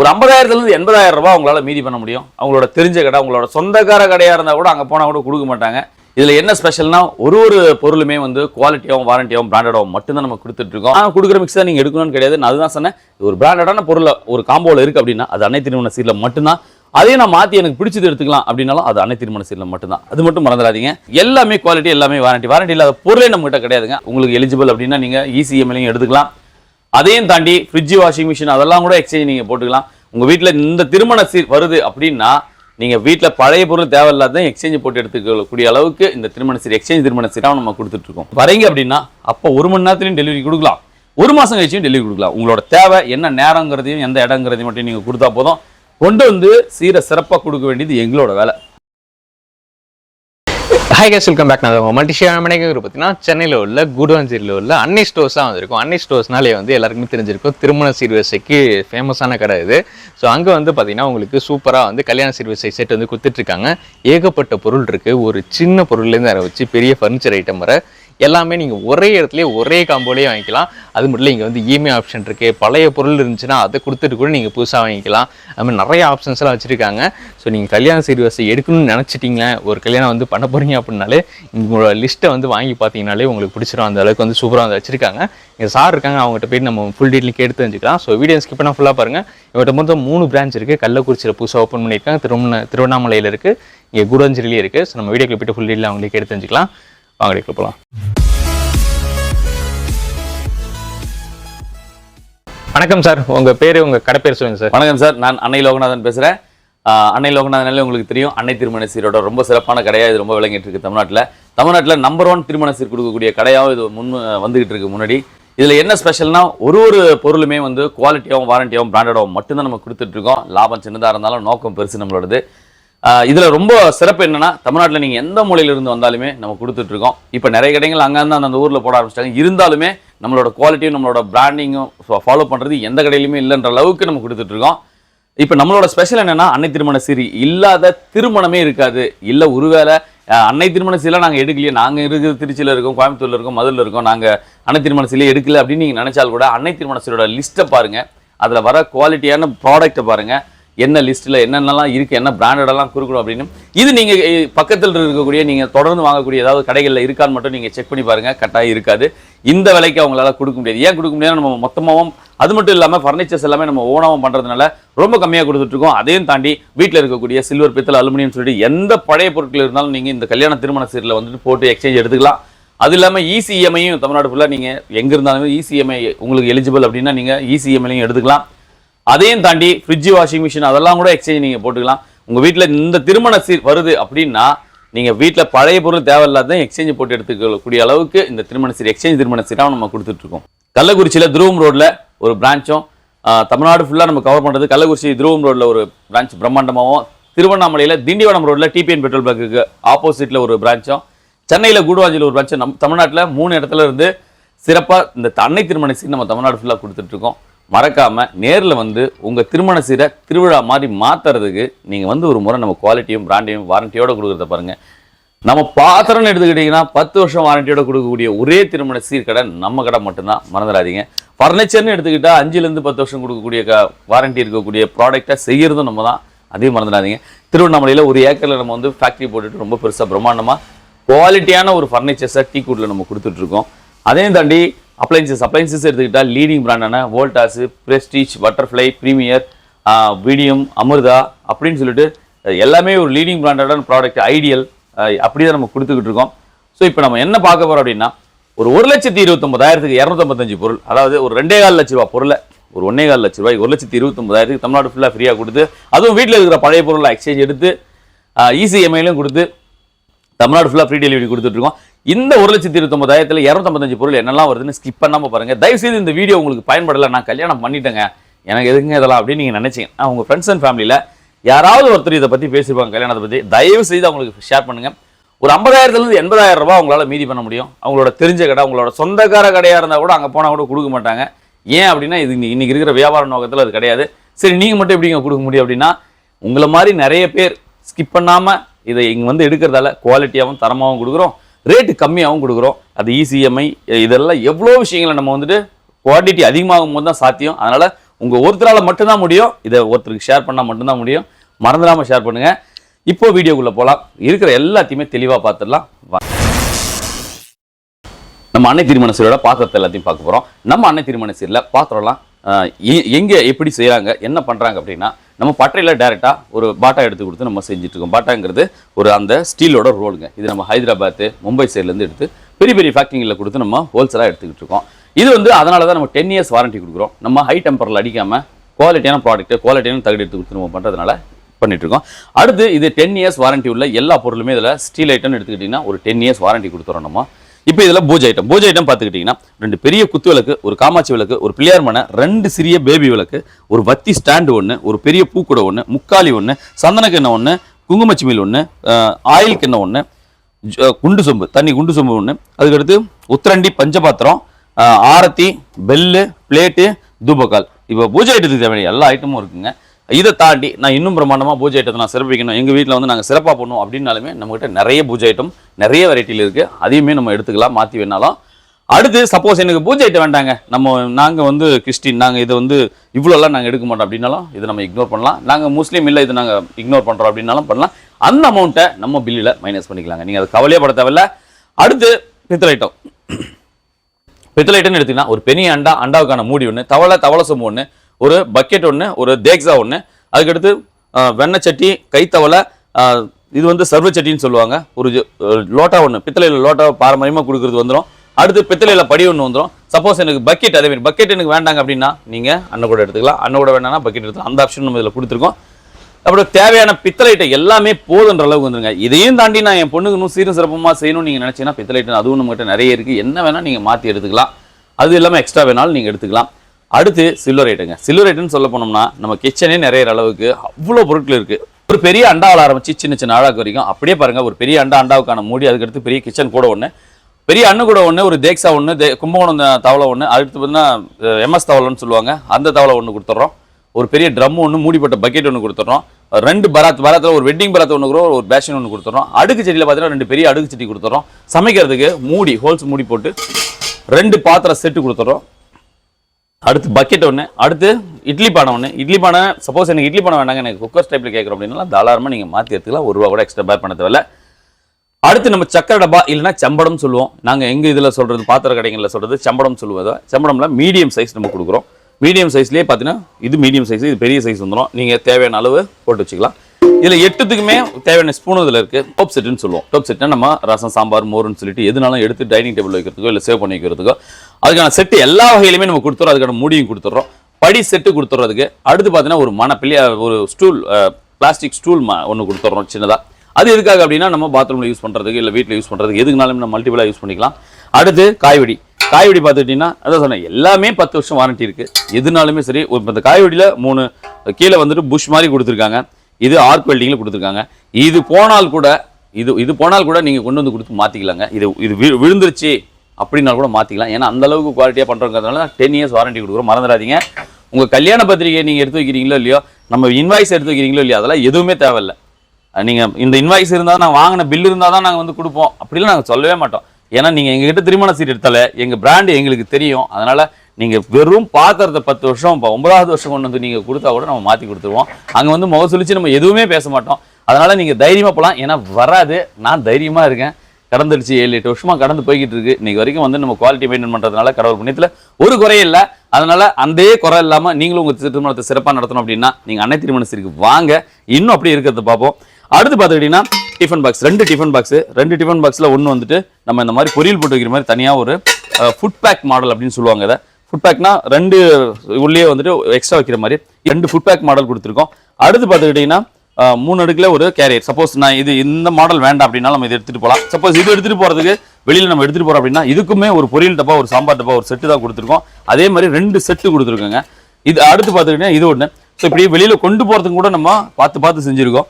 ஒரு ஐம்பதாயிரத்துலேருந்து எண்பதாயிரம் ரூபாய் அவங்களால மீதி பண்ண முடியும். அவங்களோட தெரிஞ்ச கடை அவங்களோட சொந்தக்கார கடையாக இருந்தால் கூட அங்கே போனால் கூட கொடுக்க மாட்டாங்க. இதில் என்ன ஸ்பெஷல்னா ஒரு ஒரு பொருளுமே வந்து குவாலிட்டியாகவும் வாரண்டியாகவும் பிராண்டடாகவும் மட்டும்தான் நம்ம கொடுத்துட்ருக்கோம் ஆனால் கொடுக்குற மிக்ஸ் தான் நீங்கள் எடுக்கணும்னு கிடையாது. நான் அதுதான் சொன்னேன். ஒரு பிராண்டடான பொருளை ஒரு காம்போவில் இருக்குது அப்படின்னா அது அன்னை திருமண சீரில் மட்டும்தான். அதையும் நான் மாற்றி எனக்கு பிடிச்சது எடுத்துக்கலாம் அப்படின்னாலும் அது அன்னை திருமண சீரில் மட்டும்தான். அது மட்டும் மறந்துடாதீங்க. எல்லாமே குவாலிட்டி எல்லாமே வாரண்டி வாரண்டி இல்லாத பொருளே நம்மகிட்ட கிடையாதுங்க. உங்களுக்கு எலிஜிபிள் அப்படின்னா நீங்கள் இசிஎம்எலையும் எடுத்துக்கலாம். அதையும் தாண்டி ஃப்ரிட்ஜ் வாஷிங் மிஷின் அதெல்லாம் கூட எக்ஸ்சேஞ்ச் நீங்கள் போட்டுக்கலாம். உங்கள் வீட்டில் இந்த திருமண சீர் வருது அப்படின்னா நீங்கள் வீட்டில் பழைய பொருள் தேவையில்லாத எக்ஸ்சேஞ்ச் போட்டு எடுத்துக்கக்கூடிய அளவுக்கு இந்த திருமண சீர் எக்ஸ்சேஞ்ச் திருமண சீராக நம்ம கொடுத்துட்ருக்கோம் வரீங்க அப்படின்னா அப்போ ஒரு மணி நேரத்துலையும் டெலிவரி கொடுக்கலாம். ஒரு மாதம் கழிச்சியும் டெலிவரி கொடுக்கலாம். உங்களோட தேவை என்ன நேரங்கிறதையும் எந்த இடங்கிறதையும் மட்டும் நீங்கள் கொடுத்தா போதும். கொண்டு வந்து சீரை சிறப்பாக கொடுக்க வேண்டியது எங்களோட வேலை. ஹாய் கேஸ் வெல்கம் பேக் நான் மல்டிஷியா மணிக்கு பார்த்தீங்கன்னா சென்னையில் உள்ள குடுவாஞ்சேரியில் உள்ள அன்னை ஸ்டோர்ஸ் தான் வந்திருக்கும். அன்னை ஸ்டோர்ஸ்னாலே வந்து எல்லாருக்குமே தெரிஞ்சிருக்கும். திருமண சீர்வரிசைக்கு ஃபேமஸான கடை இது. ஸோ அங்கே வந்து பார்த்தீங்கன்னா உங்களுக்கு சூப்பராக வந்து கல்யாண சீர்வரிசை செட் வந்து கொடுத்துட்ருக்காங்க ஏகப்பட்ட பொருள் இருக்குது ஒரு சின்ன பொருள்லேருந்து ஆரம்பிச்சு பெரிய ஃபர்னிச்சர் ஐட்டம் வர எல்லாமே நீங்கள் ஒரே இடத்துலயே ஒரே காம்போலேயே வாங்கிக்கலாம். அது மட்டும் இல்லை இங்கே வந்து இஎம்ஐ ஆப்ஷன் இருக்குது பழைய பொருள் இருந்துச்சுன்னா அதை கொடுத்துட்டு கூட நீங்கள் புதுசாக வாங்கிக்கலாம். அது மாதிரி நிறைய ஆப்ஷன்ஸ் எல்லாம் வச்சுருக்காங்க. ஸோ நீங்கள் கல்யாண சீர்வரிசை எடுக்கணும்னு நினச்சிட்டிங்களே ஒரு கல்யாணம் வந்து பண்ண போகிறீங்க அப்படின்னாலே உங்களோட லிஸ்ட்டை வந்து வாங்கி பார்த்தீங்கனாலே உங்களுக்கு பிடிச்சிரும். அந்த அளவுக்கு வந்து சூப்பராக வந்து வச்சுருக்காங்க. இங்கே சார் இருக்காங்க அவங்ககிட்ட போய் நம்ம ஃபுல் டீட்டெயில் கேட்டு தெரிஞ்சுக்கலாம். ஸோ வீடியோ ஸ்கிப் பண்ணால் ஃபுல்லாக பாருங்கள் இவர்கிட்ட மொத்தம் மூணு பிரான்ச் இருக்குது கள்ளக்குறிச்சியில் புதுசாக ஓப்பன் பண்ணியிருக்காங்க. திருவண்ணா திருவண்ணாமலையில் இருக்குது இங்கே குடஞ்சிரிலேயே இருக்குது ஸோ நம்ம வீடியோக்கு போய்ட்டு ஃபுல் டீட்டெயில் அவங்களே கேட்டு தெரிஞ்சுக்கலாம். வாங்க வீடியோக்குள்ள போகலாம் வணக்கம் சார். உங்கள் பேர் உங்கள் கடை பேர் சொல்லுங்கள் சார். வணக்கம் சார் நான் அன்னை லோகநாதன் பேசுகிறேன் அன்னை லோகநாதனாலே உங்களுக்கு தெரியும் அன்னை திருமண சீரோட ரொம்ப சிறப்பான கடையாக இது ரொம்ப விளங்கிட்டு இருக்கு தமிழ்நாட்டில். தமிழ்நாட்டில் நம்பர் ஒன் திருமண சீர் கொடுக்கக்கூடிய கடையாகவும் இது முன் வந்துகிட்டு இருக்கு முன்னாடி. இதில் என்ன ஸ்பெஷல்னா ஒரு ஒரு பொருளுமே வந்து குவாலிட்டியாகவும் வாரண்டியாகவும் பிராண்டடாகவும் மட்டும்தான் நம்ம கொடுத்துட்ருக்கோம் லாபம் சின்னதாக இருந்தாலும் நோக்கம் பெருசு நம்மளோடது. இதில் ரொம்ப சிறப்பு என்னென்னா தமிழ்நாட்டில் நீங்கள் எந்த மூலையிலிருந்து வந்தாலுமே நம்ம கொடுத்துட்ருக்கோம் இப்போ நிறைய கடைகள் அங்கேருந்து அந்த ஊரில் போட ஆரம்பிச்சிட்டாங்க. இருந்தாலுமே நம்மளோட குவாலிட்டியும் நம்மளோட பிராண்டிங்கும் ஃபாலோ பண்ணுறது எந்த கடையிலுமே இல்லைன்ற அளவுக்கு நம்ம கொடுத்துட்ருக்கோம் இப்போ நம்மளோட ஸ்பெஷல் என்னென்னா அன்னை திருமண சீரி. இல்லாத திருமணமே இருக்காது. இல்லை ஒருவேளை அன்னை திருமண சீலை நாங்கள் எடுக்கலையே. நாங்கள் இருக்கிற திருச்சியில் இருக்கோம் கோயம்புத்தூரில் இருக்கோம் மதுரில் இருக்கோம். நாங்கள் அன்னை திருமண சீலை எடுக்கல அப்படின்னு நீங்கள் நினச்சால் கூட அன்னை திருமண சீரோட லிஸ்ட்டை பாருங்கள் அதில் வர குவாலிட்டியான ப்ராடக்ட்டை பாருங்கள் என்ன லிஸ்ட்டில் என்னென்னலாம் இருக்குது என்ன பிராண்டடெல்லாம் கொடுக்கணும் அப்படின்னு. இது நீங்கள் பக்கத்தில் இருக்கக்கூடிய நீங்கள் தொடர்ந்து வாங்கக்கூடிய ஏதாவது கடைகளில் இருக்கான்னு மட்டும் நீங்கள் செக் பண்ணி பாருங்கள் கட்டாயம் இருக்காது. இந்த விலைக்கு அவங்களால கொடுக்க முடியாது. ஏன் கொடுக்க முடியாது நம்ம மொத்தமாகவும் அது மட்டும் இல்லாமல் ஃபர்னிச்சர்ஸ் எல்லாமே நம்ம ஓனாவும் பண்ணுறதுனால ரொம்ப கம்மியாக கொடுத்துட்ருக்கோம் அதையும் தாண்டி வீட்டில் இருக்கக்கூடிய சில்வர் பித்தல் அலுமினியம் சொல்லிட்டு எந்த பழைய பொருட்கள் இருந்தாலும் நீங்கள் இந்த கல்யாண திருமண சீரில் வந்துட்டு போட்டு எக்ஸ்சேஞ்ச் எடுத்துக்கலாம். அது இல்லாமல் இசிஎம்ஐயும் தமிழ்நாடு ஃபுல்லாக நீங்கள் எங்கே இருந்தாலுமே இசிஎம்ஐ உங்களுக்கு எலிஜிபிள் அப்படின்னா நீங்கள் இசிஎம்ஐலையும் எடுத்துக்கலாம். அதையும் தாண்டி ஃப்ரிட்ஜ் வாஷிங் மிஷின் அதெல்லாம் கூட எக்ஸ்சேஞ்ச் நீங்கள் போட்டுக்கலாம். உங்கள் வீட்டில் இந்த திருமண சீர் வருது அப்படின்னா நீங்கள் வீட்டில் பழைய பொருள் தேவையில்லாத எக்ஸ்சேஞ்ச் போட்டு எடுத்துக்கக்கூடிய அளவுக்கு இந்த திருமண சீர் எக்ஸ்சேஞ்ச் திருமண சீராக நம்ம கொடுத்துட்ருக்கோம் கள்ளக்குறிச்சியில் துருவம் ரோட்டில் ஒரு பிரான்ச்சும் தமிழ்நாடு ஃபுல்லாக நம்ம கவர் பண்ணுறது கள்ளக்குறிச்சி துருவம் ரோட்டில் ஒரு பிரான்ச் பிரம்மாண்டமாகவும் திருவண்ணாமலையில் திண்டிவனம் ரோட்டில் டிபிஎன் பெட்ரோல் பங்குக்கு ஆப்போசிட்டில் ஒரு பிரான்ச்சும் சென்னையில் கூடுவாஞ்சியில் ஒரு பிரான்ச்சும் நம் தமிழ்நாட்டில் மூணு இடத்துல இருந்து சிறப்பாக இந்த அன்னை திருமண சீர் நம்ம தமிழ்நாடு ஃபுல்லாக கொடுத்துட்ருக்கோம் மறக்காம நேரில் வந்து உங்கள் திருமண சீரை திருவிழா மாதிரி மாற்றுறதுக்கு நீங்கள் வந்து ஒரு முறை நம்ம குவாலிட்டியும் பிராண்டையும் வாரண்டியோடு கொடுக்குறத பாருங்க. நம்ம பாத்திரம்னு எடுத்துக்கிட்டிங்கன்னா பத்து வருஷம் வாரண்டியோட கொடுக்கக்கூடிய ஒரே திருமண சீர்கடை நம்ம கடை மட்டும்தான். மறந்துடாதீங்க. ஃபர்னிச்சர்னு எடுத்துக்கிட்டால் அஞ்சுலேருந்து பத்து வருஷம் கொடுக்கக்கூடிய க வாரண்டி இருக்கக்கூடிய ப்ராடக்டை செய்கிறதும் நம்ம தான். அதையும் மறந்துடாதீங்க. திருவண்ணாமலையில் ஒரு ஏக்கரில் நம்ம வந்து ஃபேக்ட்ரி போட்டுட்டு ரொம்ப பெருசாக பிரம்மாண்டமாக குவாலிட்டியான ஒரு ஃபர்னிச்சர்ஸை டீ கூட்டில் நம்ம கொடுத்துட்ருக்கோம் அதையும் தாண்டி அப்ளைன்சஸ் அப்ளைன்சஸ் எடுத்துக்கிட்டால் leading பிராண்டான Voltas Prestige Butterfly Premier Vidiem Amirtha அப்படின்னு சொல்லிட்டு எல்லாமே ஒரு லீடிங் பிராண்டடான ப்ராடக்ட் ஐடியல் அப்படி தான் நம்ம கொடுத்துக்கிட்டு இருக்கோம். ஸோ இப்போ நம்ம என்ன பார்க்க போகிறோம் அப்படின்னா ஒரு ஒரு லட்சத்தி இருபத்தொம்பதாயிரத்துக்கு இரநூத்தம்பத்தஞ்சு பொருள். அதாவது ஒரு ரெண்டே கால் லட்ச ரூபா பொருளை ஒரு ஒன்றே கால் லட்ச ரூபாய் ஒரு லட்சத்தி இருபத்தொம்பதாயிரத்துக்கு தமிழ்நாடு ஃபுல்லாக ஃப்ரீயாக கொடுத்து அதுவும் வீட்டில் இருக்கிற பழைய பொருளை எக்ஸ்சேஞ்ச் எடுத்து இசிஎம்ஐலையும் கொடுத்து தமிழ்நாடு ஃபுல்லாக ஃப்ரீ டெலிவரி கொடுத்துட்ருக்கோம். இந்த ஒரு லட்சத்தி இருபத்தொம்பதாயிரத்தில் இரநூத்தம்பத்தஞ்சு பொருள் என்னெல்லாம் வருதுன்னு ஸ்கிப் பண்ணாமல் பாருங்கள் தயவுசெய்து இந்த வீடியோ உங்களுக்கு பயன்படலை. நான் கல்யாணம் பண்ணிட்டேங்க. எனக்கு எதுங்க இதெல்லாம் அப்படின்னு நீங்கள் நினச்சிங்க. நான் உங்கள் ஃப்ரெண்ட்ஸ் அண்ட் ஃபேமிலியில் யாராவது ஒருத்தர் இதை பற்றி பேசியிருப்பாங்க கல்யாணத்தை பற்றி தயவு செய்து அவங்களுக்கு ஷேர் பண்ணுங்கள் ஒரு ஐம்பதாயிரத்துலேருந்து எண்பதாயிரம் ரூபா அவங்களால மீதி பண்ண முடியும். அவங்களோட தெரிஞ்ச கடை அவங்களோட சொந்தக்கார கடையாக இருந்தால் கூட அங்கே போனால் கூட கொடுக்க மாட்டாங்க. ஏன் அப்படின்னா இது இன்றைக்கி இருக்கிற வியாபார நோக்கத்தில் அது கிடையாது. சரி நீங்கள் மட்டும் எப்படிங்க கொடுக்க முடியும் அப்படின்னா உங்களை மாதிரி நிறைய பேர் ஸ்கிப் பண்ணாமல் இதை இங்கே வந்து எடுக்கிறதால குவாலிட்டியாகவும் தரமாகவும் கொடுக்குறோம். ரேட்டு கம்மியாகவும் கொடுக்குறோம். அது இசிஎம்ஐ இதெல்லாம் எவ்வளோ விஷயங்களை நம்ம வந்துட்டு குவான்டிட்டி அதிகமாகும் போது தான் சாத்தியம். அதனால் உங்கள் ஒருத்தரால் மட்டும்தான் முடியும். இதை ஒருத்தருக்கு ஷேர் பண்ணால் மட்டும்தான் முடியும். மறந்துடாமல் ஷேர் பண்ணுங்கள் இப்போ வீடியோக்குள்ளே போகலாம் இருக்கிற எல்லாத்தையுமே தெளிவாக பார்த்துடலாம் வா. நம்ம அன்னை திருமண சீரோட பாத்திரத்தை எல்லாத்தையும் பார்க்க போகிறோம் நம்ம அன்னை திருமண சீரில் பாத்திரம்லாம் எங்கே எப்படி செய்கிறாங்க என்ன பண்ணுறாங்க அப்படின்னா நம்ம பட்டையில் டேரெக்டாக ஒரு பாட்டா எடுத்து கொடுத்து நம்ம செஞ்சுட்ருக்கோம். பாட்டாங்கிறது ஒரு அந்த ஸ்டீலோட ரோலுங்க. இது நம்ம ஹைதராபாத்து மும்பை சைட்லேருந்து எடுத்து பெரிய பெரிய ஃபேக்ட்ரிங்களில் கொடுத்து நம்ம ஹோல்சேலாக எடுத்துக்கிட்டு இருக்கோம் இது வந்து அதனால தான் நம்ம டென் இயர்ஸ் வாரண்டி கொடுக்குறோம். நம்ம ஹை டெம்பரில் அடிக்காமல் குவாலிட்டியான ப்ராடக்ட்டு குவாலிட்டியான தகுதி எடுத்து கொடுத்து நம்ம பண்ணுறதுனால பண்ணிட்டுருக்கோம் அடுத்து இது டென் இயர்ஸ் வாரண்டி உள்ள எல்லா பொருளுமே இதில் ஸ்டீல் ஐட்டம்னு எடுத்துக்கிட்டிங்கன்னா ஒரு டென் இயர்ஸ் வாரண்டி கொடுத்துறோம் நம்ம. இப்போ இதில் பூஜை ஐட்டம் பூஜை ஐட்டம் பார்த்துக்கிட்டிங்கன்னா ரெண்டு பெரிய குத்து விளக்கு ஒரு காமாட்சி விளக்கு ஒரு பிள்ளையார் மனை ரெண்டு சிறிய பேபி விளக்கு ஒரு வத்தி ஸ்டாண்டு ஒன்று ஒரு பெரிய பூக்கூடை ஒன்று முக்காலி ஒன்று சந்தன ஒன்று குங்குமச்சிமில் ஒன்று ஆயில் கிண்ணம் ஒன்று குண்டு சொம்பு தண்ணி குண்டு சொம்பு ஒன்று அதுக்கடுத்து உத்திரண்டி பஞ்சபாத்திரம் ஆரத்தி பெல்லு பிளேட்டு தூபக்கால். இப்போ பூஜை ஐட்டத்துக்கு தேவையான எல்லா ஐட்டமும் இருக்குங்க. இதை தாண்டி நான் இன்னும் பிரமாண்டமாக பூஜை ஐட்டத்தை நான் சிறப்பிக்கணும். எங்கள் வீட்டில் வந்து நாங்கள் சிறப்பாக பண்ணுவோம் அப்படின்னாலுமே நம்மகிட்ட நிறைய பூஜை ஐட்டம் நிறைய வெரைட்டியில் இருக்குது அதையுமே நம்ம எடுத்துக்கலாம் மாற்றி வேணாலும். அடுத்து சப்போஸ் எனக்கு பூஜை ஐட்டம் வேண்டாங்க. நம்ம நாங்கள் வந்து கிறிஸ்டின் நாங்கள் இதை வந்து இவ்வளோலாம் நாங்கள் எடுக்க மாட்டோம் அப்படின்னாலும் இதை நம்ம இக்னோர் பண்ணலாம். நாங்கள் முஸ்லீம் இல்லை இதை நாங்கள் இக்னோர் பண்ணுறோம் அப்படின்னாலும் பண்ணலாம். அந்த அமௌண்ட்டை நம்ம பில்லில் மைனஸ் பண்ணிக்கலாங்க. நீங்கள் அதை கவலையே பட தேவையில்ல. அடுத்து பித்தளை ஐட்டம். பித்தளை ஐட்டம்னு எடுத்தீங்கன்னா ஒரு பெரிய அண்டா அண்டாவுக்கான மூடி ஒன்று தவளை தவளை சொம்பு ஒன்று ஒரு பக்கெட் ஒன்று ஒரு தேக்ஸா ஒன்று அதுக்கடுத்து வெண்ணெய் சட்டி கைத்தவளை இது வந்து சர்வ சட்டின்னு சொல்லுவாங்க. ஒரு லோட்டா ஒன்று பித்தளையில் லோட்டா பாரம்பரியமாக கொடுக்குறது வந்துடும் அடுத்து பித்தளையில் படி ஒன்று வந்துடும் சப்போஸ் எனக்கு பக்கெட் அதே மாதிரி பக்கெட் எனக்கு வேண்டாங்க அப்படின்னா நீங்கள் அண்ணன் கூட எடுத்துக்கலாம். அண்ணன் கூட வேணாம்னா பக்கெட் எடுத்துக்கலாம். அந்த ஆப்ஷன் நம்ம இதில் கொடுத்துருக்கோம். அப்புறம் தேவையான பித்தளைட்டை எல்லாமே போதுன்ற அளவுக்கு வந்துருங்க. இதையும் தாண்டி நான் என் பொண்ணுக்கு இன்னும் சீரும் சிறப்பமாக செய்யணும்னு நீங்கள் நினச்சிங்கன்னா பித்தளைட்டு அதுவும் நம்மகிட்ட நிறைய இருக்குது என்ன வேணால் நீங்கள் மாற்றி எடுத்துக்கலாம். அது இல்லாமல் எக்ஸ்ட்ரா வேணாலும் நீங்கள் எடுத்துக்கலாம். அடுத்து சில்வர் ஐட்டங்க சில்வர் ஐட்டம்னு சொல்ல போனோம்னா நம்ம கிச்சனே நிறைய அளவுக்கு அவ்வளோ பொருட்கள் இருக்குது ஒரு பெரிய அண்டாவில் ஆரம்பிச்சு சின்ன சின்ன அழாக்கு வரைக்கும் அப்படியே பாருங்கள் ஒரு பெரிய அண்டா அண்டாவுக்கான மூடி அதுக்கடுத்து பெரிய கிச்சன் கூட ஒன்று பெரிய அண்ணு கூட ஒன்று ஒரு தேக்ஸா ஒன்று தே கும்பகோணம் தவளை ஒன்று அடுத்து பார்த்தீங்கன்னா எம்எஸ் தவளைன்னு சொல்லுவாங்க அந்த தவளை ஒன்று கொடுத்துட்றோம் ஒரு பெரிய ட்ரம் ஒன்று மூடிப்பட்ட பக்கெட் ஒன்று கொடுத்துட்றோம் ரெண்டு பராத் பராத்தில் ஒரு வெட்டிங் பராத் ஒன்று கூட ஒரு பேஷன் ஒன்று கொடுத்துட்றோம் அடுக்கு செடியில் பார்த்தீங்கன்னா ரெண்டு பெரிய அடுக்கு செடி கொடுத்துட்றோம் சமைக்கிறதுக்கு மூடி ஹோல்ஸ் மூடி போட்டு ரெண்டு பாத்திரம் செட்டு கொடுத்துட்றோம் அடுத்து பக்கெட் ஒன்று அடுத்து இட்லி பானை ஒன்று இட்லி பானை சப்போஸ் எனக்கு இட்லி பானை வேண்டாங்க எனக்கு குக்கர் டைப்பில் கேட்குறோம் அப்படின்னா தாராளமாக நீங்கள் மாற்றி எடுத்துக்கலாம். ஒரு ரூபா கூட எக்ஸ்ட்ரா பேர் பண்ண தேவையில்ல. அடுத்து நம்ம சக்கரை டப்பா இல்லைன்னா செம்படம் சொல்லுவோம். நாங்கள் எங்கள் இதில் சொல்கிறது பாத்திர கடைகளில் சொல்கிறது செம்படம் சொல்லுவது? செம்படம்ல மீடியம் சைஸ் நம்ம கொடுக்குறோம். மீடியம் சைஸ்லேயே பார்த்தீங்கன்னா இது மீடியம் சைஸ் இது பெரிய சைஸ் வந்துடும் நீங்கள் தேவையான அளவு போட்டு வச்சுக்கலாம். இதில் எட்டுத்துக்குமே தேவையான ஸ்பூன் இதில் இருக்குது டோப் செட்டுன்னு சொல்லுவோம். டோப் செட்னா நம்ம ரசம் சாம்பார் மோர்னு சொல்லிட்டு எதுனாலும் எடுத்து டைனிங் டேபிள் வைக்கிறதுக்கோ இல்லை சேவ் பண்ணி வைக்கிறதுக்கோ அதுக்கான செட்டு எல்லா வகையிலுமே நம்ம கொடுத்துறோம். அதுக்கான மூடியும் கொடுத்துட்றோம் படி செட்டு கொடுத்துறதுக்கு அடுத்து பார்த்தீங்கன்னா ஒரு மன ஒரு ஸ்டூல் பிளாஸ்டிக் ஸ்டூல் ஒன்று கொடுத்துட்றோம் சின்னதாக அது எதுக்காக அப்படின்னா நம்ம பாத்ரூமில் யூஸ் பண்ணுறதுக்கு இல்லை வீட்டில் யூஸ் பண்ணுறதுக்கு எதுக்குனாலும் நம்ம மல்டிபிளாக யூஸ் பண்ணிக்கலாம். அடுத்து காய்வெடி காய்வெடி பார்த்துக்கிட்டிங்கன்னா அதான் சொன்னேன் எல்லாமே பத்து வருஷம் வாரண்டி இருக்குது எதுனாலுமே சரி இப்போ இந்த காய்வெடியில் மூணு கீழே வந்துட்டு புஷ் மாதிரி கொடுத்துருக்காங்க. இது ஆர்க் வெல்டிங்கில் கொடுத்துருக்காங்க. இது போனால் கூட இது இது போனால் கூட நீங்கள் கொண்டு வந்து கொடுத்து மாற்றிக்கலாங்க இது இது வி- விழுந்துருச்சு அப்படின்னா கூட மாற்றிக்கலாம் ஏன்னா அந்தளவுக்கு குவாலிட்டியாக பண்ணுறதுனால டென் இயர்ஸ் வாரண்டி கொடுக்குறோம். மறந்துடாதீங்க. உங்கள் கல்யாண பத்திரிகையை நீங்கள் எடுத்து வைக்கிறீங்களோ இல்லையோ நம்ம இன்வாய்ஸ் எடுத்து வைக்கிறீங்களோ இல்லையோ அதெல்லாம் எதுவுமே தேவையில்லை. நீங்கள் இந்த இன்வாய்ஸ் இருந்தால் நான் வாங்கின பில் இருந்தால் தான் நாங்கள் வந்து கொடுப்போம். அப்படிலாம் நாங்கள் சொல்லவே மாட்டோம். ஏன்னா நீங்கள் எங்ககிட்ட திருமண சீட் எடுத்தாலே எங்கள் பிராண்டு எங்களுக்கு தெரியும். அதனால் நீங்கள் வெறும் பாத்திரத்தை பத்து வருஷம் இப்போ ஒன்பதாவது வருஷம் கொண்டு வந்து நீங்கள் கொடுத்தா கூட நம்ம மாற்றி கொடுத்துருவோம். அங்கே வந்து முக சொல்லிச்சு நம்ம எதுவுமே பேச மாட்டோம். அதனால் நீங்கள் தைரியமாக போகலாம் ஏன்னா வராது. நான் தைரியமாக இருக்கேன். கடந்துடுச்சு ஏழு எட்டு வருஷமாக கடந்து போய்கிட்டு இருக்கு. இன்னைக்கு வரைக்கும் வந்து நம்ம குவாலிட்டி மெயின்டைன் பண்ணுறதுனால கடவுள் புண்ணியத்தில் ஒரு குறையும் இல்லை. அதனால் அந்த குறை இல்லாமல் நீங்களும் உங்கள் திருமணத்தை சிறப்பாக நடத்தணும் அப்படின்னா நீங்கள் அன்னை திருமணத்திற்கு வாங்க. இன்னும் அப்படி இருக்கிறத பார்ப்போம். அடுத்து பார்த்துக்கிட்டீங்கன்னா டிஃபன் பாக்ஸ் ரெண்டு டிஃபன் பாக்ஸ் ரெண்டு டிஃபன் பாக்ஸில் ஒன்று வந்துட்டு நம்ம இந்த மாதிரி பொரியல் போட்டு வைக்கிற மாதிரி தனியாக ஒரு ஃபுட் பேக் மாடல் அப்படின்னு சொல்லுவாங்க இதை ஃபுட் பேக்னா ரெண்டு உள்ளே வந்துட்டு எக்ஸ்ட்ரா வைக்கிற மாதிரி ரெண்டு ஃபுட் பேக் மாடல் கொடுத்துருக்கோம். அடுத்து பார்த்துக்கிட்டிங்கன்னா மூணு அடுக்கில் ஒரு கேரியர் சப்போஸ் நான் இது இந்த மாடல் வேண்டாம் அப்படின்னா நம்ம இதை எடுத்துகிட்டு போகலாம் சப்போஸ் இது எடுத்துகிட்டு போகிறதுக்கு வெளியில் நம்ம எடுத்துகிட்டு போகிறோம் அப்படின்னா இதுக்குமே ஒரு பொரியல் டப்பா ஒரு சாம்பார் டப்பா ஒரு செட்டு தான் கொடுத்துருக்கோம். அதே மாதிரி ரெண்டு செட்டு கொடுத்துருக்கோங்க. இது அடுத்து பார்த்துக்கிட்டீங்கன்னா இது ஒன்று ஸோ இப்படி வெளியில் கொண்டு போகிறதுக்கு கூட நம்ம பார்த்து பார்த்து செஞ்சுருக்கோம்.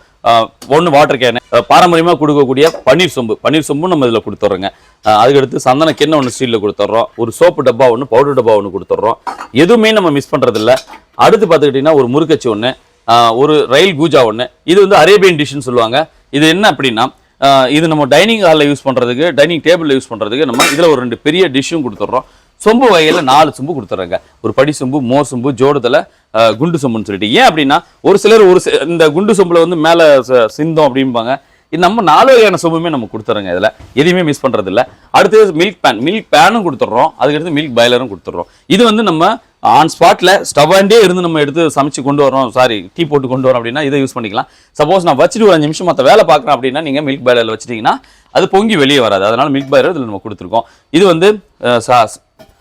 ஒன்று வாட்டர் கேனு பாரம்பரியமாக கொடுக்கக்கூடிய பன்னீர் சொம்பு. பன்னீர் சொம்பும் நம்ம இதில் கொடுத்துட்றோங்க அதுக்கடுத்து சந்தன கிண்ணம் ஒன்று ஸ்டீலில் கொடுத்துட்றோம் ஒரு சோப்பு டப்பா ஒன்று பவுடர் டப்பா ஒன்று கொடுத்துட்றோம் எதுவுமே நம்ம மிஸ் பண்ணுறதில்ல அடுத்து பார்த்துக்கிட்டிங்கன்னா ஒரு முறுக்கச்சி ஒன்று ஒரு ரயில் கூஜா ஒன்று இது வந்து அரேபியன் டிஷ்னு சொல்லுவாங்க. இது என்ன அப்படின்னா இது நம்ம டைனிங் ஹாலில் யூஸ் பண்ணுறதுக்கு டைனிங் டேபிளில் யூஸ் பண்ணுறதுக்கு நம்ம இதில் ஒரு ரெண்டு பெரிய டிஷ்ஷும் கொடுத்துட்றோம் சொம்பு வகையில் நாலு சொம்பு கொடுத்துட்றாங்க. ஒரு படி சொம்பு மோர் சொம்பு ஜோடத்தில் குண்டு சொம்புன்னு சொல்லிட்டு. ஏன் அப்படின்னா ஒரு சிலர் ஒரு இந்த குண்டு சொம்பில் வந்து மேலே சிந்தம் அப்படிம்பாங்க. இது நம்ம நாலு வகையான சொம்புமே நம்ம கொடுத்துறோங்க இதில். எதையுமே மிஸ் பண்ணுறதில்ல அடுத்தது மில்க் பேன் மில்க் பேனும் கொடுத்துட்றோம். அதுக்கடுத்து மில்க் பாய்லரும் கொடுத்துட்றோம். இது வந்து நம்ம ஆன் ஸ்பாட்டில் ஸ்டவ்வாண்டே இருந்து நம்ம எடுத்து சமைச்சு கொண்டு வரோம் சாரி டீ போட்டு கொண்டு வரோம் அப்படின்னா இதை யூஸ் பண்ணிக்கலாம். சப்போஸ் நான் வச்சுட்டு ஒரு அஞ்சு நிமிஷம் மற்ற வேலை பார்க்குறேன் அப்படின்னா நீங்கள் மில்க் பாய்லரில் வச்சிட்டிங்கன்னா அது பொங்கி வெளியே வராது. அதனால் மில்க் பாய்லர் இதில் நம்ம கொடுத்துருக்கோம். இது வந்து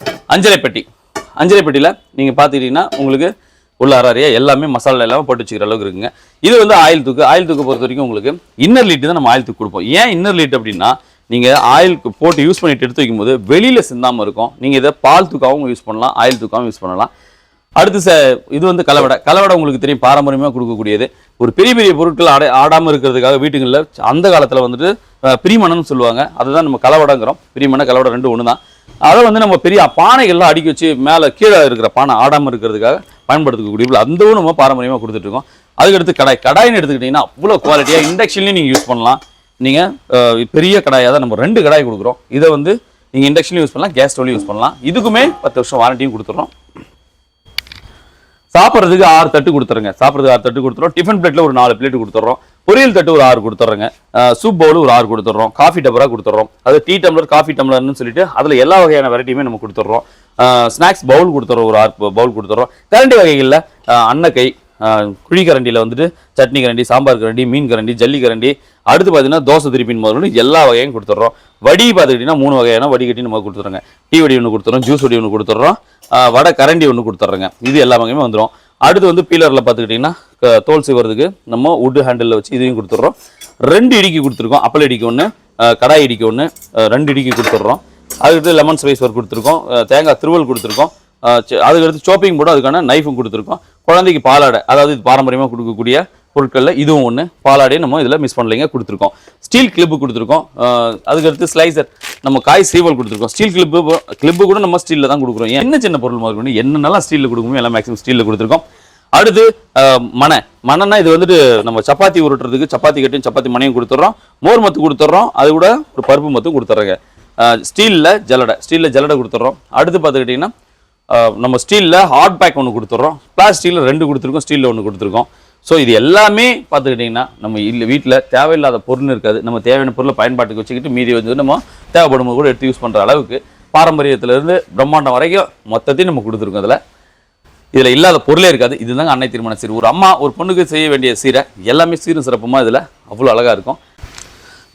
அஞ்சலைப்பட்டி. சா- பெட்டி பெட்டியில் நீங்கள் பார்த்துக்கிட்டிங்கன்னா உங்களுக்கு உள்ள அறாரியாக எல்லாமே மசாலா எல்லாமே போட்டு வச்சுக்கிற அளவுக்கு இருக்குங்க. இது வந்து ஆயில் தூக்கு. ஆயில் தூக்கு பொறுத்த வரைக்கும் உங்களுக்கு இன்னர் லீட் தான் நம்ம ஆயில் தூக்கு கொடுப்போம். ஏன் இன்னர் லீட் அப்படின்னா நீங்கள் ஆயில் போட்டு யூஸ் பண்ணிட்டு எடுத்து வைக்கும்போது வெளியில் சிந்தாமல் இருக்கும். நீங்கள் இதை பால் தூக்காவும் யூஸ் பண்ணலாம் ஆயில் தூக்காவும் யூஸ் பண்ணலாம். அடுத்து ச இது வந்து கலவடை. கலவடை உங்களுக்கு தெரியும் பாரம்பரியமாக கொடுக்கக்கூடியது. ஒரு பெரிய பெரிய பொருட்கள் ஆட ஆடாமல் இருக்கிறதுக்காக வீட்டுங்களில் அந்த காலத்தில் வந்துட்டு பிரிமணம்னு சொல்லுவாங்க. அதுதான் நம்ம கலவடைங்கிறோம். பிரிமண கலவடை ரெண்டு ஒன்று தான் அதை வந்து நம்ம பெரிய பானைகள்லாம் அடுக்கி வச்சு மேலே கீழே இருக்கிற பானை ஆடாமல் இருக்கிறதுக்காக பயன்படுத்தக்கூடிய அந்த நம்ம பாரம்பரியமாக கொடுத்துட்ருக்கோம் அதுக்கடுத்து கடாய். கடாய்னு எடுத்துக்கிட்டிங்கன்னா அவ்வளோ குவாலிட்டியாக இண்டக்ஷன்லேயும் நீங்கள் யூஸ் பண்ணலாம். நீங்கள் பெரிய கடாயாக தான் நம்ம ரெண்டு கடாய் கொடுக்குறோம். இதை வந்து நீங்கள் இண்டக்ஷன்லையும் யூஸ் பண்ணலாம் கேஸ் ஸ்டவ்லையும் யூஸ் பண்ணலாம். இதுக்குமே பத்து வருஷம் வாரண்டியும் கொடுத்துட்றோம். சாப்பிட்றதுக்கு ஆறு தட்டு கொடுத்துருங்க. சாப்பிட்றதுக்கு ஆறு தட்டு கொடுத்துறோம். டிஃபன் பிளேட்ல ஒரு நாலு பிளேட் கொடுத்துறோம். பொரியல் தட்டு ஒரு ஆறு கொடுத்துட்றோங்க சூப் பவுல் ஒரு ஆறு கொடுத்துட்றோம் காஃபி டபரா கொடுத்துட்றோம் அது டீ டம்ளர் காஃபி டம்ளர்னு சொல்லிட்டு அதுல எல்லா வகையான வெரைட்டியுமே நம்ம கொடுத்துட்றோம் ஸ்நாக்ஸ் பவுல் கொடுத்துறோம். ஒரு ஆறு பவுல் கொடுத்துட்றோம் கரண்டி வகைகளில் அன்னக்கை குழிக்கரண்டியில் குழி கரண்டியில் வந்துட்டு சட்னி கரண்டி சாம்பார் கரண்டி மீன் கரண்டி ஜல்லி கரண்டி அடுத்து பார்த்தீங்கன்னா தோசை திருப்பின் முதல்ல எல்லா வகையும் கொடுத்துட்றோம் வடி பார்த்துக்கிட்டிங்கன்னா மூணு வகையான வடிகட்டி நம்ம கொடுத்துருங்க டீ வடி ஒன்று கொடுத்துறோம். ஜூஸ் வடி ஒன்று கொடுத்துட்றோம் வடை கரண்டி ஒன்று கொடுத்துட்றேங்க. இது எல்லா வகையுமே வந்துடும் அடுத்து வந்து பீலரில் பார்த்துக்கிட்டிங்கன்னா தோல் செய்வதுக்கு நம்ம உட் ஹேண்டிலில் வச்சு இதையும் கொடுத்துட்றோம். ரெண்டு இடிக்கு கொடுத்துருக்கோம். அப்பல் இடிக்கி ஒன்று கடாய் இடிக்கு ஒன்று ரெண்டு இடிக்கு கொடுத்துட்றோம். அதுக்கடுத்து லெமன் ஸ்பைஸ் ஒர்க் கொடுத்துருக்கோம். தேங்காய் திருவல் கொடுத்துருக்கோம். அதுக்கடுத்து சோப்பிங் போட அதுக்கான நைஃபும் கொடுத்துருக்கோம். குழந்தைக்கு பாலாடை அதாவது இது பாரம்பரியமாக கொடுக்கக்கூடிய பொருட்களில் இதுவும் ஒன்று பாலாடையும் நம்ம இதில் மிஸ் பண்ணலைங்க கொடுத்துருக்கோம். ஸ்டீல் கிளிப்பு கொடுத்துருக்கோம். அதுக்கடுத்து ஸ்லைசர் நம்ம காய் சீவல் கொடுத்துருக்கோம். ஸ்டீல் கிளிப்பு கிளிப்பு கூட நம்ம ஸ்டீலில் தான் கொடுக்குறோம். என்ன சின்ன பொருள் மாதிரி கொண்டு என்னென்னலாம் ஸ்டீலில் கொடுக்கணும் எல்லாம் மேக்ஸிமம் ஸ்டீலில் கொடுத்துருக்கோம். அடுத்து மனை. மனைனா இது வந்துட்டு நம்ம சப்பாத்தி உருட்டுறதுக்கு சப்பாத்தி கட்டியும் சப்பாத்தி மனையும் கொடுத்துட்றோம் மோர் மத்து கொடுத்துட்றோம் அது கூட ஒரு பருப்பு மத்தும் கொடுத்துட்றோங்க ஸ்டீலில் ஜல்லடை ஸ்டீலில் ஜல்லடை கொடுத்துட்றோம் அடுத்து பார்த்துக்கிட்டிங்கன்னா நம்ம ஸ்டீலில் ஹாட் பேக் ஒன்று கொடுத்துட்றோம் பிளாஸ்டிக்கில் ரெண்டு கொடுத்துருக்கோம். ஸ்டீலில் ஒன்று கொடுத்துருக்கோம். ஸோ இது எல்லாமே பார்த்துக்கிட்டிங்கன்னா நம்ம இல்லை வீட்டில் தேவையில்லாத பொருள் இருக்காது. நம்ம தேவையான பொருளை பயன்பாட்டுக்கு வச்சுக்கிட்டு மீதி வந்து நம்ம தேவைப்படும் கூட எடுத்து யூஸ் பண்ணுற அளவுக்கு பாரம்பரியத்திலேருந்து பிரம்மாண்டம் வரைக்கும் மொத்தத்தையும் நம்ம கொடுத்துருக்கோம் அதில். இதில் இல்லாத பொருளே இருக்காது. இதுதாங்க அன்னை திருமண சீர். ஒரு அம்மா ஒரு பொண்ணுக்கு செய்ய வேண்டிய சீரை எல்லாமே சீரும் சிறப்புமா இதில்? அவ்வளோ அழகாக இருக்கும்.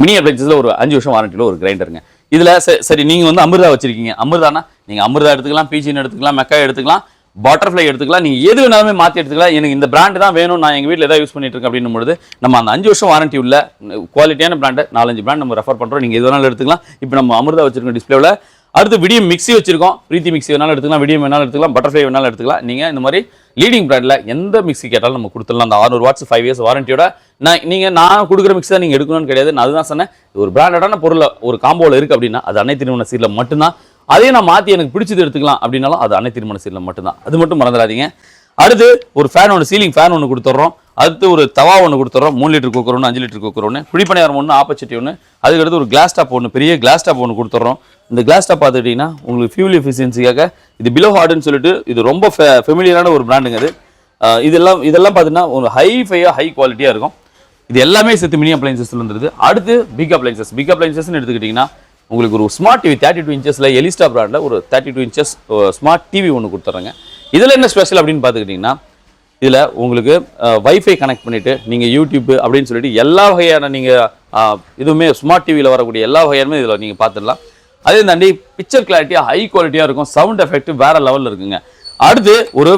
மினி அப்ளைன்சஸில் ஒரு அஞ்சு வருஷம் வாரண்டியில் ஒரு கிரைண்டருங்க இதில் சரி நீங்கள் வந்து அமிர்தா வச்சுருக்கீங்க. அமிர்தானா? நீங்கள் அமிர்தா எடுத்துக்கலாம் பீச்சின் எடுத்துக்கலாம் மெக்காய் எடுத்துக்கலாம். பட்டர்ஃப்ளை எடுத்துக்கலாம். நீங்கள் எது வேணாலுமே மாற்றி எடுத்துக்கலாம். எனக்கு இந்த பிராண்டு தான் வேணும். நான் எங்கள் வீட்டில் எதாவது யூஸ் பண்ணிட்டு இருக்கேன் அப்படின்னும் பொழுது நம்ம அந்த அஞ்சு வருஷம் வாரண்டி உள்ள குவாலிட்டியான பிராண்டை நாலஞ்சு பிராண்ட் நம்ம ரெஃபர் பண்ணுறோம் நீங்கள் எது வேணாலும் எடுத்துக்கலாம். இப்போ நம்ம அமிர்தா வச்சிருக்கோம் டிஸ்பிளேவில் அடுத்து விடியம் மிக்ஸி வச்சிருக்கோம். பிரீத்தி மிக்ஸி வேணாலும் எடுத்துக்கலாம். விடியம் வேணாலும் எடுத்துக்கலாம். பட்டர்ஃப்ளை வேணாலும் எடுத்துக்கலாம். நீங்கள் இந்த மாதிரி லீடிங் பிராண்டில் எந்த மிக்ஸி கேட்டாலும் நம்ம கொடுத்துடலாம். அந்த 600 வாட்ஸ் ஃபைவ் இயர்ஸ் வாரண்டியோட நான் நீங்கள் நான் கொடுக்குற மிக்ஸி தான் நீங்கள் எடுக்கணும்னு கிடையாது. நான் அதுதான் சொன்னேன். ஒரு பிராண்டடான பொருள் ஒரு காம்போவில் இருக்குது அப்படின்னா அது அன்னை நிறுவன சீரில் மட்டும்தான். அதையும் நான் மாற்றி எனக்கு பிடிச்சது எடுத்துக்கலாம் அப்படின்னாலும் அது அன்னை திருமண சீரில் மட்டும்தான். அது மட்டும் மறந்துடாதீங்க. அடுத்து ஒரு ஃபேன் ஒன்று சீலிங் ஃபேன் ஒன்று கொடுத்துட்றோம். அடுத்து ஒரு தவா ஒன்று கொடுத்துட்றோம். மூணு லிட்டர் குக்கர் ஒன்று அஞ்சு லிட்டர் குக்கர் ஒன்று குழிப்பணியாரம் ஒன்று ஆப்பச்சட்டி ஒன்று அதுக்கடுத்து ஒரு கிளாஸ் டாப் ஒன்று பெரிய கிளாஸ் டாப் ஒன்று கொடுத்துட்றோம். இந்த கிளாஸ் டாப் பார்த்துக்கிட்டிங்கன்னா உங்களுக்கு ஃபியூல் எஃபிஷியன்சிக்காக இது பிலோ ஹார்டுன்னு சொல்லிட்டு இது ரொம்ப ஃபெமிலியரான ஒரு பிராண்டுங்க அது. இதெல்லாம் இதெல்லாம் பார்த்தீங்கன்னா ஒரு ஹை ஃபையாக ஹை குவாலிட்டியாக இருக்கும். இது எல்லாமே சேர்த்து மினி அப்ளைன்சஸ்ல வந்துருது அடுத்து பிக் அப்ளைன்சஸ் பிக் அப்ளைன்சஸ்ன்னு எடுத்துக்கிட்டிங்கன்னா உங்களுக்கு ஒரு ஸ்மார்ட் டிவி தேர்ட்டி டூ இன்ச்சஸில் எலிஸ்டா ப்ராண்டில் ஒரு thirty two inches smart TV ஒன்று கொடுத்துட்றாங்க இதில் என்ன ஸ்பெஷல் அப்படின்னு பார்த்துக்கிட்டிங்கன்னா இதில் உங்களுக்கு வைஃபை கனெக்ட் பண்ணிவிட்டு நீங்கள் யூடியூப் அப்படின்னு சொல்லிட்டு எல்லா வகையான நீங்கள் இதுவுமே ஸ்மார்ட் டிவியில் வரக்கூடிய எல்லா வகையானுமே இதில் நீங்கள் பார்த்துடலாம். அதே தாண்டி பிக்சர் கிளாரிட்டியாக ஹை குவாலிட்டியாக இருக்கும். சவுண்ட் எஃபெக்ட் வேறு லெவலில் இருக்குங்க. அடுத்து ஒரு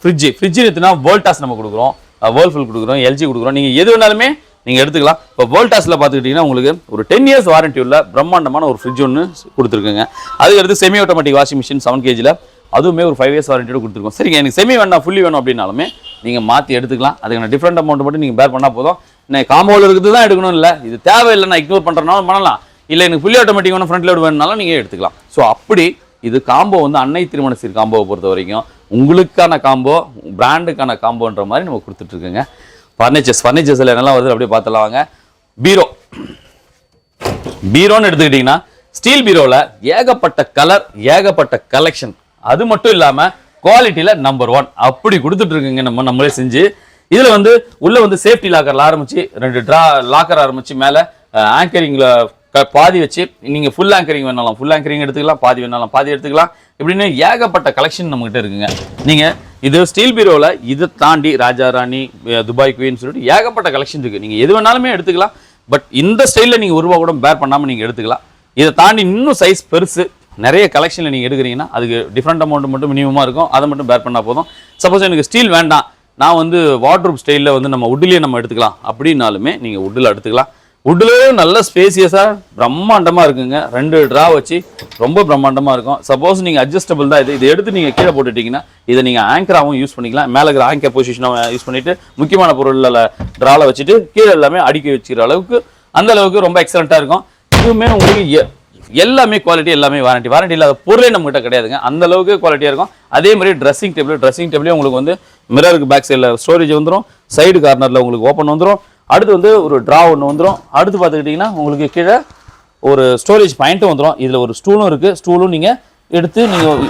ஃப்ரிட்ஜ் ஃப்ரிட்ஜ் எடுத்துனா வோல்டாஸ் நம்ம கொடுக்குறோம். வேர்ல்ஃபுல் கொடுக்குறோம் எல்ஜி கொடுக்குறோம். நீங்கள் எது வேணாலுமே நீங்கள் எடுத்துக்கலாம். இப்போ வோல்டாஸில் பார்த்துக்கிட்டிங்கன்னா உங்களுக்கு ஒரு டென் இயர்ஸ் வாரண்டி உள்ள பிரம்மாண்டமான ஒரு ஃப்ரிட்ஜ் ஒன்று கொடுத்துருக்குங்க. அதுக்கடுத்து semi automatic washing machine seven கேஜியில் அதுவுமே ஒரு ஃபைவ் இயர்ஸ் வாரண்டியோட கொடுத்துருக்கோம். சரிங்க எனக்கு செமி வேணாம் ஃபுல்லி வேணும் அப்படின்னாலுமே நீங்கள் மாற்றி எடுத்துக்கலாம். அதுக்கான டிஃப்ரெண்ட் அமௌண்ட் மட்டும் நீங்கள் பேர் பண்ணால் போதும். நான் காம்போவில் இருக்கிறது தான் எடுக்கணும் இல்லை? இது தேவையில்லை நான் இக்னோர் பண்ணுறனாலும் பண்ணலாம். இல்லை எனக்கு ஃபுல்லி ஆட்டோமேட்டிக் வேணும் ஃப்ரண்ட் லோடு வேணுனாலும் நீங்கள் எடுத்துக்கலாம். ஸோ அப்படி இது காம்போ வந்து அன்னை திருமண சீர் காம்போவை பொறுத்த வரைக்கும் உங்களுக்கான காம்போ பிராண்டுக்கான காம்போன்ற மாதிரி நம்ம கொடுத்துட்ருக்கோங்க ஃபர்னிச்சர்ஸ் ஃபர்னிச்சர்ஸில் என்னெல்லாம் வருது அப்படியே பார்த்துலாம் வாங்க. பீரோ பீரோன்னு எடுத்துக்கிட்டிங்கன்னா ஸ்டீல் பீரோவில் ஏகப்பட்ட கலர் ஏகப்பட்ட கலெக்ஷன் அது மட்டும் இல்லாமல் குவாலிட்டியில் நம்பர் ஒன் அப்படி கொடுத்துட்ருக்குங்க நம்ம நம்மளே செஞ்சு. இதில் வந்து உள்ளே வந்து சேஃப்டி லாக்கரில் ஆரம்பித்து ரெண்டு ட்ரா லாக்கர் ஆரம்பிச்சு மேலே ஆங்கரிங்கில் பாதி வச்சு நீங்கள் ஃபுல் ஆங்கரிங் வேணாலும் ஃபுல் ஆங்கரிங் எடுத்துக்கலாம் பாதி வேணாலும் பாதி எடுத்துக்கலாம். இப்படின்னு ஏகப்பட்ட கலெக்ஷன் நம்மகிட்ட இருக்குங்க. நீங்கள் இது ஸ்டீல் பீரோவில் இதை தாண்டி ராஜா ராணி துபாய் குயின்னு சொல்லிட்டு ஏகப்பட்ட கலெக்ஷன் இருக்குது நீங்கள் எது வேணாலுமே எடுத்துக்கலாம். பட் இந்த ஸ்டைலில் நீங்கள் ஒரு ரூபா கூட பேர் பண்ணாமல் நீங்கள் எடுத்துக்கலாம். இதை தாண்டி இன்னும் சைஸ் பெருசு நிறைய கலெக்ஷனில் நீங்கள் எடுக்கிறீங்கன்னா அதுக்கு டிஃப்ரெண்ட் அமௌண்ட் மட்டும் மினிமமாக இருக்கும். அதை மட்டும் பேர் பண்ணால் போதும். சப்போஸ் எனக்கு ஸ்டீல் வேண்டாம். நான் வந்து வாட்ரூப் ஸ்டைலில் வந்து நம்ம உட்லேயே நம்ம எடுத்துக்கலாம். அப்படின்னாலுமே நீங்கள் உட்டில் எடுத்துக்கலாம். உட்லேயும் நல்ல ஸ்பேசியஸாக பிரம்மாண்டமாக இருக்குங்க. ரெண்டு ட்ரா வச்சு ரொம்ப பிரம்மாண்டமாக இருக்கும். சப்போஸ் நீங்கள் அட்ஜஸ்டபிள் தான் இது. இதை எடுத்து நீங்கள் கீழே போட்டுட்டீங்கன்னா இதை நீங்கள் ஆங்கராகவும் யூஸ் பண்ணிக்கலாம். மேலே இருக்கிற ஆங்கர் பொசிஷனாக யூஸ் பண்ணிவிட்டு முக்கியமான பொருளில் ட்ராவில் வச்சுட்டு கீழே எல்லாமே அடுக்கி வச்சுக்கிற அளவுக்கு அந்த அளவுக்கு ரொம்ப எக்ஸலண்ட்டாக இருக்கும். இதுவுமே உங்களுக்கு எ- எல்லாமே குவாலிட்டி எல்லாமே வாரண்டி வாரண்டி இல்லாத பொருளே நம்மகிட்ட கிடையாதுங்க. அந்த அளவுக்கு குவாலிட்டியாக இருக்கும். அதே மாதிரி ட்ரெஸ்ஸிங் டேபிள் ட்ரெஸ்ஸிங் டேபிளே உங்களுக்கு வந்து மிரருக்கு பேக் சைடில் ஸ்டோரேஜ் வந்துடும் சைடு கார்னரில் உங்களுக்கு ஓப்பன் வந்துடும் அடுத்து வந்து ஒரு ட்ரா ஒன்று வந்துடும் அடுத்து பார்த்துக்கிட்டிங்கன்னா உங்களுக்கு கீழே ஒரு ஸ்டோரேஜ் பாயிண்ட்டும் வந்துடும் இதில் ஒரு ஸ்டூலும் இருக்குது ஸ்டூலும் நீங்கள் எடுத்து நீங்கள்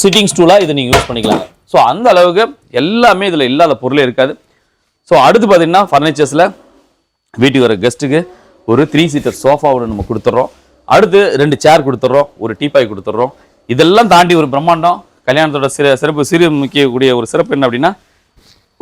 சிட்டிங் ஸ்டூலாக இதை நீங்கள் யூஸ் பண்ணிக்கலாங்க. ஸோ அந்த அளவுக்கு எல்லாமே இதில் இல்லாத பொருளே இருக்காது. ஸோ அடுத்து பார்த்தீங்கன்னா ஃபர்னிச்சர்ஸில் வீட்டுக்கு வர கெஸ்ட்டுக்கு ஒரு த்ரீ சீட்டர் சோஃபா ஒன்று நம்ம கொடுத்துட்றோம். அடுத்து ரெண்டு சேர் கொடுத்துட்றோம். ஒரு டீபாய் கொடுத்துட்றோம். இதெல்லாம் தாண்டி ஒரு பிரம்மாண்டம். கல்யாணத்தோட சிற சிறப்பு சிறு முக்கியக்கூடிய ஒரு சிறப்பு என்ன அப்படின்னா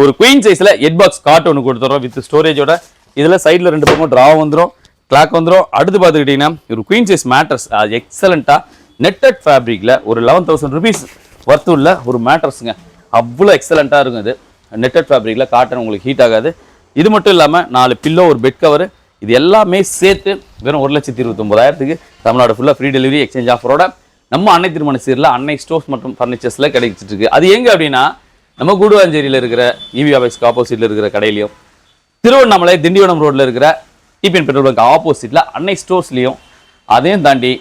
ஒரு குயின் சைஸில் எட் பாக்ஸ் காட் ஒன்று கொடுத்துட்றோம் வித் ஸ்டோரேஜோட இதில் சைடில் ரெண்டு பக்கம் ட்ரா வந்துடும் கிளாக் வந்துடும் அடுத்து பார்த்துக்கிட்டிங்கன்னா ஒரு குயின் சைஸ் மேட்ரஸ் அது எக்ஸலண்ட்டாக நெட்டட் ஃபேப்ரிக்கில் ஒரு லெவன் தௌசண்ட் ருபீஸ் ஒர்த்து உள்ள ஒரு மேட்ரஸுங்க அவ்வளோ எக்ஸலண்ட்டாக இருக்கும் இது. நெட்டட் ஃபேப்ரிக்கில் காட்டன் உங்களுக்கு ஹீட் ஆகாது. இது மட்டும் இல்லாமல் நாலு பில்லோ ஒரு பெட் கவர் இது எல்லாமே சேர்த்து வெறும் ஒரு லட்சத்தி இருபத்தொம்பதாயிரத்துக்கு தமிழ்நாடு ஃபுல்லாக ஃப்ரீ டெலிவரி எக்ஸ்சேஞ்ச் ஆஃபரோட நம்ம அன்னை திருமண சீரில் அன்னை ஸ்டோர்ஸ் மற்றும் ஃபர்னிச்சர்ஸில் கிடைச்சிட்டு இருக்கு. அது எங்கே அப்படின்னா நம்ம கூடுவாஞ்சேரியில் இருக்கிற இவி ஆஃபீஸ்க்கு ஆப்போசிட்டில் இருக்கிற கடையிலையும் திருவண்ணாமலை திண்டிவனம் ரோட்டில் இருக்கிற டிபிஎன் பெட்ரோல் பங்க் ஆப்போசிட்டில் அன்னை ஸ்டோர்ஸ்லேயும் அதையும் தாண்டி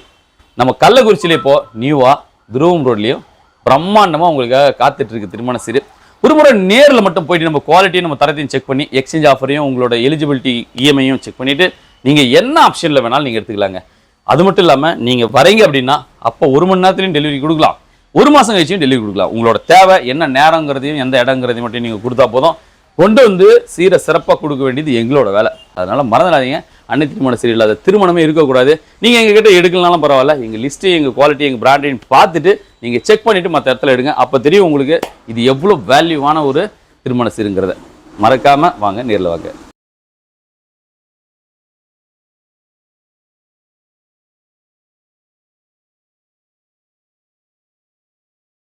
நம்ம கள்ளக்குறிச்சியில் இப்போ நியூவா துருவம் ரோட்லேயும் பிரம்மாண்டமாக உங்களுக்காக காத்துட்டு இருக்கு திருமண சீர் ஒரு முறை நேரில் மட்டும் போயிட்டு நம்ம குவாலிட்டியும் நம்ம தரத்தையும் செக் பண்ணி எக்ஸ்சேஞ்ச் ஆஃபரையும் உங்களோட எலிஜிபிலிட்டி இஎம்ஐயும் செக் பண்ணிட்டு நீங்கள் என்ன ஆப்ஷனில் வேணாலும் நீங்கள் எடுத்துக்கலாங்க. அது மட்டும் இல்லாமல் நீங்கள் வரீங்க அப்படின்னா அப்போ ஒரு மணி நேரத்துலையும் டெலிவரி கொடுக்கலாம். ஒரு மாதம் கழிச்சியும் டெலிவரி கொடுக்கலாம். உங்களோட தேவை என்ன நேரங்கிறதையும் எந்த இடங்கிறதையும் மட்டும் நீங்கள் கொடுத்தா போதும். கொண்டு வந்து சீரை சிறப்பாக கொடுக்க வேண்டியது எங்களோட வேலை. அதனால் மறந்துடாதீங்க. அன்னை திருமணம் சரியில்லாத இல்லாத திருமணமே இருக்கக்கூடாது. நீங்கள் எங்ககிட்ட எடுக்கலனாலும் பரவாயில்ல. எங்கள் லிஸ்ட்டு எங்கள் குவாலிட்டி எங்கள் பிராண்டையும் பார்த்துட்டு நீங்கள் செக் பண்ணிவிட்டு மற்ற இடத்துல எடுங்க. அப்போ தெரியும் உங்களுக்கு இது எவ்வளோ வேல்யூவான ஒரு திருமண சீருங்கிறத. மறக்காமல் வாங்க நேரில் வாங்க.